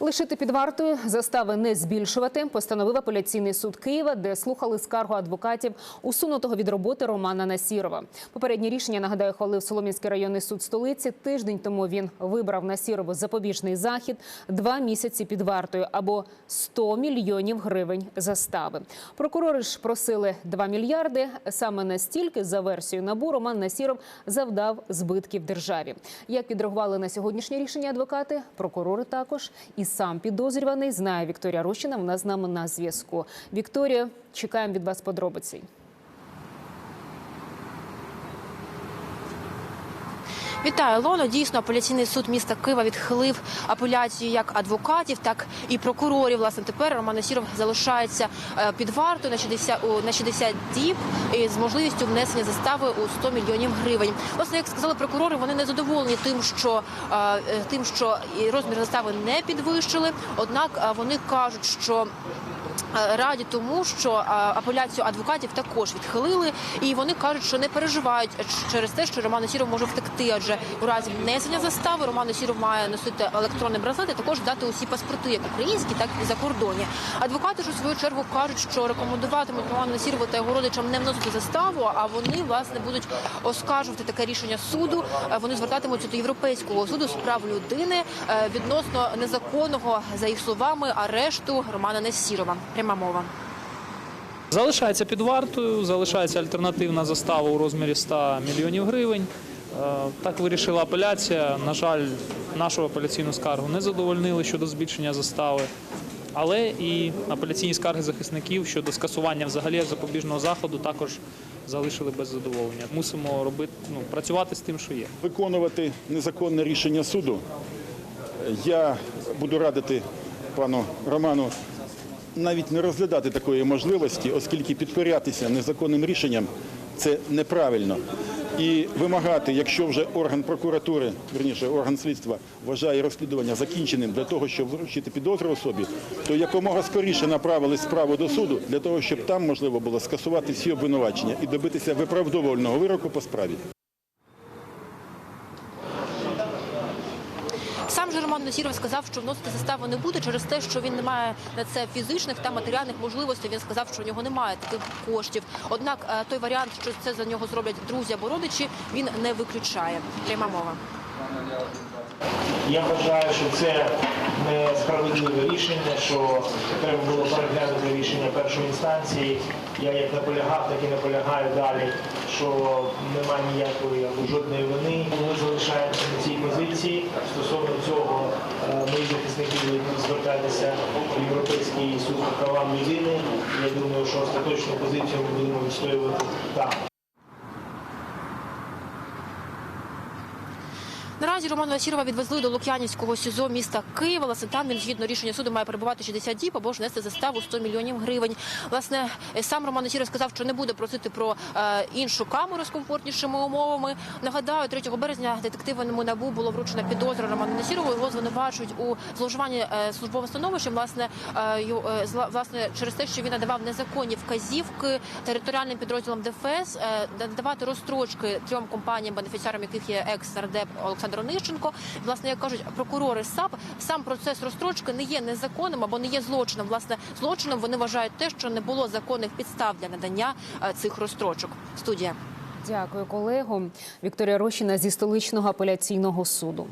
Лишити під вартою, застави не збільшувати, постановив апеляційний суд Києва, де слухали скаргу адвокатів усунутого від роботи Романа Насірова. Попереднє рішення, нагадаю, хвалив Солом'янський районний суд столиці. Тиждень тому він вибрав Насірову запобіжний захід два місяці під вартою або 100 мільйонів гривень застави. Прокурори ж просили 2 мільярди. Саме настільки, за версією НАБУ, Роман Насіров завдав збитків державі. Як відреагували на сьогоднішнє рішення адвокати, прокурори також і сам підозрюваний знає Вікторія Рощина. Вона з нами на зв'язку. Вікторія, чекаємо від вас подробиці. Вітаю, Лоно. Дійсно, апеляційний суд міста Києва відхилив апеляцію як адвокатів, так і прокурорів. Власне, тепер Роман Насіров залишається е, під вартою на 60, на 60 діб з можливістю внесення застави у 100 мільйонів гривень. Власне, як сказали прокурори, вони не задоволені тим, що е, е, тим, що розмір застави не підвищили. Однак вони кажуть, що Раді тому, що е, апеляцію адвокатів також відхилили, і вони кажуть, що не переживають через те, що Роман Насіров може втекти. Адже у разі внесення застави Роман Насіров має носити електронний браслет, і також дати усі паспорти, як українські, так і закордонні. Адвокати ж у свою чергу кажуть, що рекомендуватимуть Роману Насірову та його родичам не вносити заставу, а вони власне будуть оскаржувати таке рішення суду. Е, Вони звертатимуться до європейського суду з прав людини е, відносно незаконного за їх словами арешту Романа Насірова. Пряма мова. Залишається під вартою, залишається альтернативна застава у розмірі 100 мільйонів гривень. Е, Так вирішила апеляція. На жаль, нашу апеляційну скаргу не задовольнили щодо збільшення застави. Але і апеляційні скарги захисників щодо скасування взагалі запобіжного заходу також залишили без задоволення. Мусимо робити ну, працювати з тим, що є. виконувати незаконне рішення суду. Я буду радити пану Роману навіть не розглядати такої можливості, оскільки підкорятися незаконним рішенням це неправильно. І вимагати, якщо вже орган прокуратури, верніше орган слідства вважає розслідування закінченим для того, щоб вручити підозру особі, то якомога скоріше направили справу до суду для того, щоб там можливо було скасувати всі обвинувачення і добитися виправдовувального вироку по справі. Сам же Роман Насіров сказав, що вносити заставу не буде через те, що він не має на це фізичних та матеріальних можливостей. Він сказав, що у нього немає таких коштів. Однак е, той варіант, що це за нього зроблять друзі або родичі, він не виключає. Пряма мова. Я вважаю, що це несправедливе рішення, що треба було переглянути рішення першої інстанції. Я як наполягав, так і наполягаю далі, що немає ніякої або жодної вини. Ми залишаємося на цій позиції. Будуть звертатися в Європейський суд по правам людини. Я думаю, що остаточну позицію ми будемо відстоювати там. Наразі Романа Насірова відвезли до Лук'янівського СІЗО міста Києва. Власне, там він згідно рішення суду має перебувати 60 діб або ж нести заставу 100 мільйонів гривень. Власне, сам Роман Насіров сказав, що не буде просити про е, іншу камеру з комфортнішими умовами. Нагадаю, 3 березня детективному набу було вручено підозру Роману Насірову. Його звинувачують у зловживанні е, службовим становищем. Власне, е, власне, через те, що він надавав незаконні вказівки територіальним підрозділам ДФС, надавати розстрочки трьом компаніям, бенефіціарам яких є екс-нардеп Олександр Онищенко. Власне, як кажуть прокурори САП, сам процес розстрочки не є незаконним або не є злочином. Власне, злочином вони вважають те, що не було законних підстав для надання е, цих розстрочок. Студія. Дякую, колего. Вікторія Рощина зі столичного апеляційного суду.